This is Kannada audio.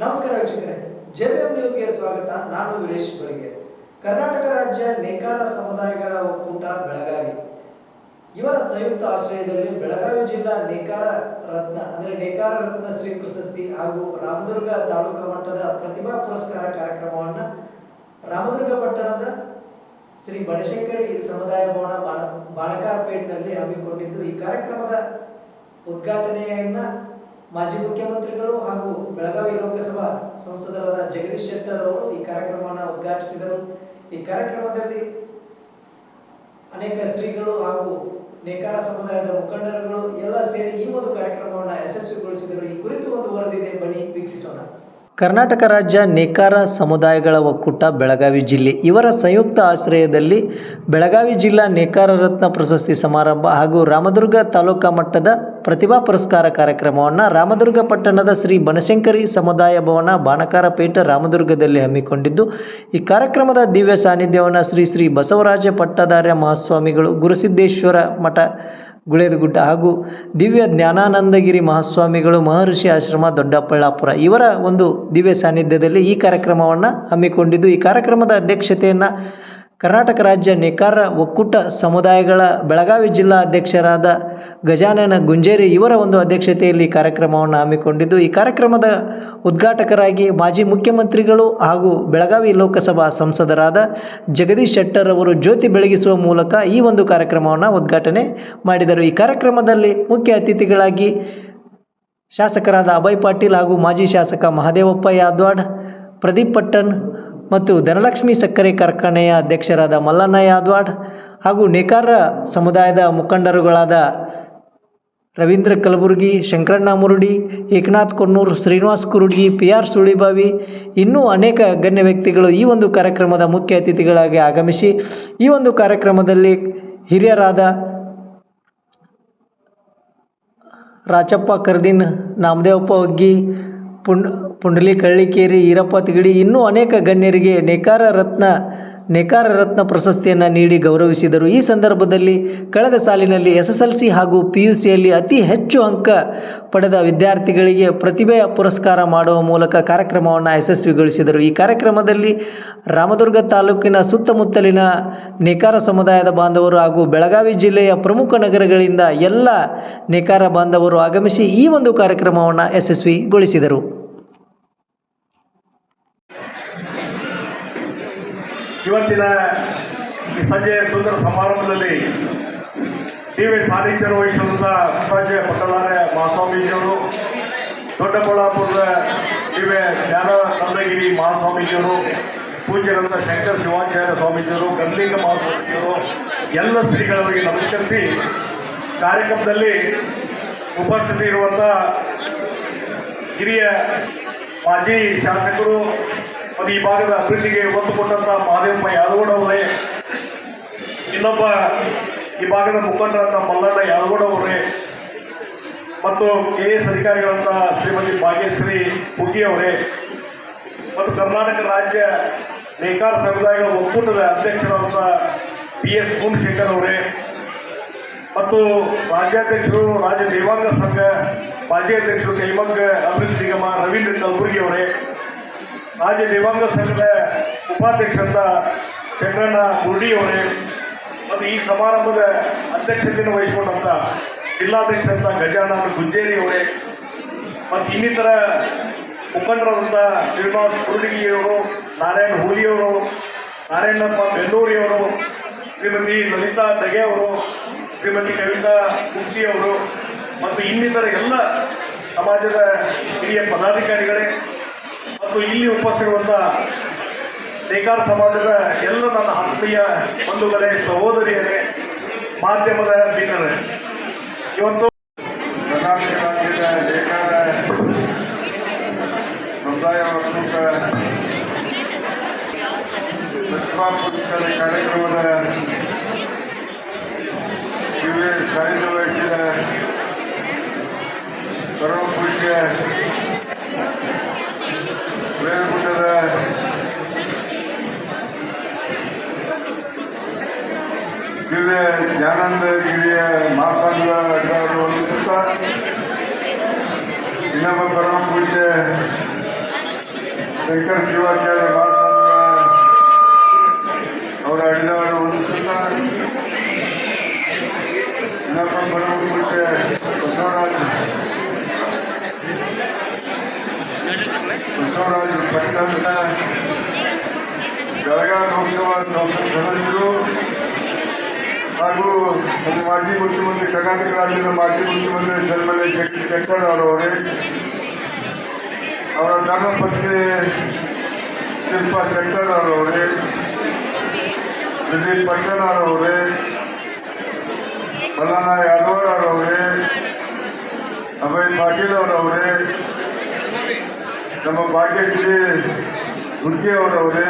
ನಮಸ್ಕಾರ ವೀಕ್ಷಕರೇ. ಜೆಬಿಎಂ ನ್ಯೂಸ್ಗೆ ಸ್ವಾಗತ. ನಾನು ವೀರೇಶ್ ಬಳಿಗೆ. ಕರ್ನಾಟಕ ರಾಜ್ಯ ನೇಕಾರ ಸಮುದಾಯಗಳ ಒಕ್ಕೂಟ, ಬೆಳಗಾವಿ. ಇವರ ಸಂಯುಕ್ತ ಆಶ್ರಯದಲ್ಲಿ ಬೆಳಗಾವಿ ಜಿಲ್ಲಾ ನೇಕಾರ ರತ್ನ, ಅಂದರೆ ನೇಕಾರ ರತ್ನ ಶ್ರೀ ಪ್ರಶಸ್ತಿ ಹಾಗೂ ರಾಮದುರ್ಗ ತಾಲೂಕಾ ಮಟ್ಟದ ಪ್ರತಿಭಾ ಪುರಸ್ಕಾರ ಕಾರ್ಯಕ್ರಮವನ್ನು ರಾಮದುರ್ಗ ಪಟ್ಟಣದ ಶ್ರೀ ಬನಶಂಕರಿ ಸಮುದಾಯ ಭವನ ಬಾಣ ಬಾಣಕಾರ್ಪೇಟ್ನಲ್ಲಿ ಹಮ್ಮಿಕೊಂಡಿದ್ದು ಈ ಕಾರ್ಯಕ್ರಮದ ಉದ್ಘಾಟನೆಯನ್ನ ಮಾಜಿ ಮುಖ್ಯಮಂತ್ರಿಗಳು ಹಾಗೂ ಬೆಳಗಾವಿ ಲೋಕಸಭಾ ಸಂಸದರಾದ ಜಗದೀಶ್ ಶೆಟ್ಟರ್ ಅವರು ಈ ಕಾರ್ಯಕ್ರಮವನ್ನು ಉದ್ಘಾಟಿಸಿದರು. ಈ ಕಾರ್ಯಕ್ರಮದಲ್ಲಿ ಅನೇಕ ಸ್ತ್ರೀಗಳು ಹಾಗೂ ನೇಕಾರ ಸಮುದಾಯದ ಮುಖಂಡರುಗಳು ಎಲ್ಲ ಸೇರಿ ಈ ಒಂದು ಕಾರ್ಯಕ್ರಮವನ್ನು ಯಶಸ್ವಿಗೊಳಿಸಿದರು. ಈ ಕುರಿತು ಒಂದು ವರದಿದೆ ಬನ್ನಿ, ವೀಕ್ಷಿಸೋಣ. ಕರ್ನಾಟಕ ರಾಜ್ಯ ನೇಕಾರ ಸಮುದಾಯಗಳ ಒಕ್ಕೂಟ ಬೆಳಗಾವಿ ಜಿಲ್ಲೆ. ಇವರ ಸಂಯುಕ್ತ ಆಶ್ರಯದಲ್ಲಿ ಬೆಳಗಾವಿ ಜಿಲ್ಲಾ ನೇಕಾರ ರತ್ನ ಪ್ರಶಸ್ತಿ ಸಮಾರಂಭ ಹಾಗೂ ರಾಮದುರ್ಗ ತಾಲೂಕಾ ಮಟ್ಟದ ಪ್ರತಿಭಾ ಪುರಸ್ಕಾರ ಕಾರ್ಯಕ್ರಮವನ್ನು ರಾಮದುರ್ಗ ಪಟ್ಟಣದ ಶ್ರೀ ಬನಶಂಕರಿ ಸಮುದಾಯ ಭವನ ಬಾಣಕಾರಪೇಟ ರಾಮದುರ್ಗದಲ್ಲಿ ಹಮ್ಮಿಕೊಂಡಿದ್ದು, ಈ ಕಾರ್ಯಕ್ರಮದ ದಿವ್ಯ ಸಾನ್ನಿಧ್ಯವನ್ನು ಶ್ರೀ ಶ್ರೀ ಬಸವರಾಜ ಪಟ್ಟದಾರ್ಯ ಮಹಾಸ್ವಾಮಿಗಳು ಗುರುಸಿದ್ದೇಶ್ವರ ಮಠ, ಗುಳೇದಗುಡ್ಡ ಹಾಗೂ ದಿವ್ಯ ಜ್ಞಾನಾನಂದಗಿರಿ ಮಹಾಸ್ವಾಮಿಗಳು ಮಹರ್ಷಿ ಆಶ್ರಮ ದೊಡ್ಡಬಳ್ಳಾಪುರ ಇವರ ಒಂದು ದಿವ್ಯ ಸಾನ್ನಿಧ್ಯದಲ್ಲಿ ಈ ಕಾರ್ಯಕ್ರಮವನ್ನು ಹಮ್ಮಿಕೊಂಡಿದ್ದು, ಈ ಕಾರ್ಯಕ್ರಮದ ಅಧ್ಯಕ್ಷತೆಯನ್ನು ಕರ್ನಾಟಕ ರಾಜ್ಯ ನೇಕಾರ ಒಕ್ಕೂಟ ಸಮುದಾಯಗಳ ಬೆಳಗಾವಿ ಜಿಲ್ಲಾ ಅಧ್ಯಕ್ಷರಾದ ಗಜಾನನ ಗುಂಜೇರಿ ಇವರ ಒಂದು ಅಧ್ಯಕ್ಷತೆಯಲ್ಲಿ ಕಾರ್ಯಕ್ರಮವನ್ನು ಹಮ್ಮಿಕೊಂಡಿದ್ದು, ಈ ಕಾರ್ಯಕ್ರಮದ ಉದ್ಘಾಟಕರಾಗಿ ಮಾಜಿ ಮುಖ್ಯಮಂತ್ರಿಗಳು ಹಾಗೂ ಬೆಳಗಾವಿ ಲೋಕಸಭಾ ಸಂಸದರಾದ ಜಗದೀಶ್ ಶೆಟ್ಟರ್ ಅವರು ಜ್ಯೋತಿ ಬೆಳಗಿಸುವ ಮೂಲಕ ಈ ಒಂದು ಕಾರ್ಯಕ್ರಮವನ್ನು ಉದ್ಘಾಟನೆ ಮಾಡಿದರು. ಈ ಕಾರ್ಯಕ್ರಮದಲ್ಲಿ ಮುಖ್ಯ ಅತಿಥಿಗಳಾಗಿ ಶಾಸಕರಾದ ಅಭಯ್ ಪಾಟೀಲ್ ಹಾಗೂ ಮಾಜಿ ಶಾಸಕ ಮಹದೇವಪ್ಪ ಯಾದ್ವಾಡ್, ಪ್ರದೀಪ್ ಪಟ್ಟಣ್ ಮತ್ತು ಧನಲಕ್ಷ್ಮಿ ಸಕ್ಕರೆ ಕಾರ್ಖಾನೆಯ ಅಧ್ಯಕ್ಷರಾದ ಮಲ್ಲಣ್ಣ ಯಾದ್ವಾಡ್ ಹಾಗೂ ನೇಕಾರ ಸಮುದಾಯದ ಮುಖಂಡರುಗಳಾದ ರವೀಂದ್ರ ಕಲಬುರ್ಗಿ, ಶಂಕರಣ್ಣ ಮುರುಡಿ, ಏಕನಾಥ್ ಕೊನ್ನೂರು ಶ್ರೀನಿವಾಸ್ ಕುರುಡ್ಗಿ ಪಿ ಆರ್ ಸುಳಿಬಾವಿ ಇನ್ನೂ ಅನೇಕ ಗಣ್ಯ ವ್ಯಕ್ತಿಗಳು ಈ ಒಂದು ಕಾರ್ಯಕ್ರಮದ ಮುಖ್ಯ ಅತಿಥಿಗಳಾಗಿ ಆಗಮಿಸಿ ಈ ಒಂದು ಕಾರ್ಯಕ್ರಮದಲ್ಲಿ ಹಿರಿಯರಾದ ರಾಚಪ್ಪ ಕರ್ದಿನ್ ನಾಮದೇವಪ್ಪ ಒಗ್ಗಿ ಪುಂಡ್, ಪುಂಡಲಿ ಕಳ್ಳಿಕೇರಿ, ಈರಪ್ಪ ತಿಗಡಿ ಇನ್ನೂ ಅನೇಕ ಗಣ್ಯರಿಗೆ ನೇಕಾರ ರತ್ನ ನೇಕಾರ ರತ್ನ ಪ್ರಶಸ್ತಿಯನ್ನು ನೀಡಿ ಗೌರವಿಸಿದರು. ಈ ಸಂದರ್ಭದಲ್ಲಿ ಕಳೆದ ಸಾಲಿನಲ್ಲಿ ಎಸ್ ಎಸ್ ಎಲ್ ಸಿ ಹಾಗೂ ಪಿ ಯು ಸಿಯಲ್ಲಿ ಅತಿ ಹೆಚ್ಚು ಅಂಕ ಪಡೆದ ವಿದ್ಯಾರ್ಥಿಗಳಿಗೆ ಪ್ರತಿಭೆಯ ಪುರಸ್ಕಾರ ಮಾಡುವ ಮೂಲಕ ಕಾರ್ಯಕ್ರಮವನ್ನು ಯಶಸ್ವಿಗೊಳಿಸಿದರು. ಈ ಕಾರ್ಯಕ್ರಮದಲ್ಲಿ ರಾಮದುರ್ಗ ತಾಲೂಕಿನ ಸುತ್ತಮುತ್ತಲಿನ ನೇಕಾರ ಸಮುದಾಯದ ಬಾಂಧವರು ಹಾಗೂ ಬೆಳಗಾವಿ ಜಿಲ್ಲೆಯ ಪ್ರಮುಖ ನಗರಗಳಿಂದ ಎಲ್ಲ ನೇಕಾರ ಬಾಂಧವರು ಆಗಮಿಸಿ ಈ ಒಂದು ಕಾರ್ಯಕ್ರಮವನ್ನು ಯಶಸ್ವಿಗೊಳಿಸಿದರು. ಇವತ್ತಿನ ಈ ಸಂಜೆಯ ಸುಂದರ ಸಮಾರಂಭದಲ್ಲಿ ದಿವ್ಯ ಸಾನ್ನಿಧ್ಯ ವಹಿಸಿದಂಥ ರಾಜ್ಯ ಪಟ್ಟದಾರ ಮಹಾಸ್ವಾಮೀಜಿಯವರು, ದೊಡ್ಡಬಳ್ಳಾಪುರದ ದಿವ್ಯ ಜ್ಞಾನ ಚಂದ್ರಗಿರಿ ಮಹಾಸ್ವಾಮೀಜಿಯವರು ಪೂಜ್ಯರಂತ ಶಂಕರ ಶಿವಾಚಾರ್ಯ ಸ್ವಾಮೀಜಿಯವರು ಗಂಧಲಿಂಗ ಮಹಾಸ್ವಾಮೀಜಿಯವರು, ಎಲ್ಲ ಶ್ರೀಗಳವರಿಗೆ ನಮಸ್ಕರಿಸಿ ಕಾರ್ಯಕ್ರಮದಲ್ಲಿ ಉಪಸ್ಥಿತಿ ಇರುವಂಥ ಹಿರಿಯ ಮಾಜಿ ಶಾಸಕರು ಮತ್ತು ಈ ಭಾಗದ ಅಭಿವೃದ್ಧಿಗೆ ಒತ್ತು ಕೊಟ್ಟಂತ ಮಹಾದೇವಪ್ಪ ಯಾದಗೌಡ ಅವರೇ. ಇನ್ನೊಬ್ಬ ಈ ಭಾಗದ ಮುಖಂಡರಂತ ಮಲ್ಲಣ್ಣ ಯಾದಗೌಡ ಅವರೇ. ಮತ್ತು ಕೆ ಎಸ್ ಅಧಿಕಾರಿಗಳಂತ ಶ್ರೀಮತಿ ಭಾಗ್ಯಶ್ರೀ ಅವರೇ. ಮತ್ತು ಕರ್ನಾಟಕ ರಾಜ್ಯ ನೇಕಾರ ಸಮುದಾಯಗಳ ಒಕ್ಕೂಟದ ಅಧ್ಯಕ್ಷರಾದಂಥ ಪಿ ಎಸ್ ಸೋಮಶೇಖರ್ ಅವರೇ. ಮತ್ತು ರಾಜ್ಯಾಧ್ಯಕ್ಷರು ರಾಜ್ಯ ದೇವಾಂಗ ಸಂಘ, ಮಾಜಿ ಅಧ್ಯಕ್ಷರು ಕೈಮಂಗ ಅಭಿವೃದ್ಧಿ ನಿಗಮ ರವೀಂದ್ರ ಕಲಬುರ್ಗಿ ಅವರೇ. ರಾಜ್ಯ ದೇವಾಂಗ ಸಂಘದ ಉಪಾಧ್ಯಕ್ಷರಂತ ಶಂಕರಣ್ಣ ಮುರುಡಿ ಅವರೇ, ಮತ್ತು ಈ ಸಮಾರಂಭದ ಅಧ್ಯಕ್ಷತೆಯನ್ನು ವಹಿಸಿಕೊಂಡಂಥ ಜಿಲ್ಲಾಧ್ಯಕ್ಷರಂತ ಗಜಾನನ ಗುಜ್ಜೇರಿ ಅವರೇ, ಮತ್ತು ಇನ್ನಿತರ ಮುಖಂಡರಾದಂಥ ಶ್ರೀನಿವಾಸ್ ಕುರುಡಿಗಿಯವರು ನಾರಾಯಣ ಹೂಲಿಯವರು ನಾರಾಯಣಪ್ಪ ಬೆನ್ನೂರಿಯವರು ಶ್ರೀಮತಿ ಲಲಿತಾ ದಗೆ ಅವರು, ಶ್ರೀಮತಿ ಕವಿತಾ ಗುಪ್ತಿ ಅವರು, ಮತ್ತು ಇನ್ನಿತರ ಎಲ್ಲ ಸಮಾಜದ ಹಿರಿಯ ಪದಾಧಿಕಾರಿಗಳೇ ಮತ್ತು ಇಲ್ಲಿ ಉಪಸ್ಥಿರುವಂಥ ನೇಕಾರ್ ಸಮಾಜದ ಎಲ್ಲ ನನ್ನ ಆತ್ಮೀಯ ಬಂಧುಗಳೇ, ಸಹೋದರಿಯರೇ, ಮಾಧ್ಯಮದ ಮಿತ್ರರೇ ಇವತ್ತು ಕಾರ್ಯಕ್ರಮದ ಸಾಹಿತ್ಯ ವಹಿಸಿದ ಪರಮ ಪೂಜ್ಯ ವೇಲಗುಡ್ಡದ ದಿವ್ಯ ಜ್ಞಾನಾನಂದ ಗಿರಿಯ ಮಹಾಸ್ವಾಮಿಗಳ ಅಡ್ಡಾಡುವ ಇನ್ನೊಬ್ಬ ಪರಮ ಪೂಜ್ಯ ಶಂಕರ್ ಶಿವಾಚಾರ್ಯ ಮಹಾಸ್ವಾಮಿಗಳ ಅವರ ಅಡಿದವರು ಒಂದು ಇನ್ನೊಬ್ಬ ಇನ್ನೊಬ್ಬ ಬಡವರಿಗೆ ಬಸವರಾಜ್ ಬಸವರಾಜ್ ಪಟ್ಟಣದ ಬೆಳಗಾವಿ ಲೋಕಸಭಾ ಸಂಸತ್ ಸದಸ್ಯರು ಹಾಗೂ ನಮ್ಮ ಮಾಜಿ ಮುಖ್ಯಮಂತ್ರಿ, ಕರ್ನಾಟಕ ರಾಜ್ಯದ ಮಾಜಿ ಮುಖ್ಯಮಂತ್ರಿ ಸನ್ಮಾನ್ಯ ಜಗದೀಶ್ ಶೆಟ್ಟರ್ ಅವರವರೇ, ಅವರ ಧರ್ಮಪತ್ನಿ ಶಿಲ್ಪಾ ಶೆಟ್ಟರ್ ಅವರವರೇ ದಿಲೀಪ್ ಪಟ್ಟಣ ಅವರವರೇ, ಮಲ್ಲಣ್ಣ ಯಾದವ್ ಅವರವರೇ, ಅಭಯ್ ಪಾಟೀಲ್ ಅವರವರೇ, ನಮ್ಮ ಭಾಗ್ಯಶ್ರೀ ಹುಡ್ಗಿ ಅವರವರೇ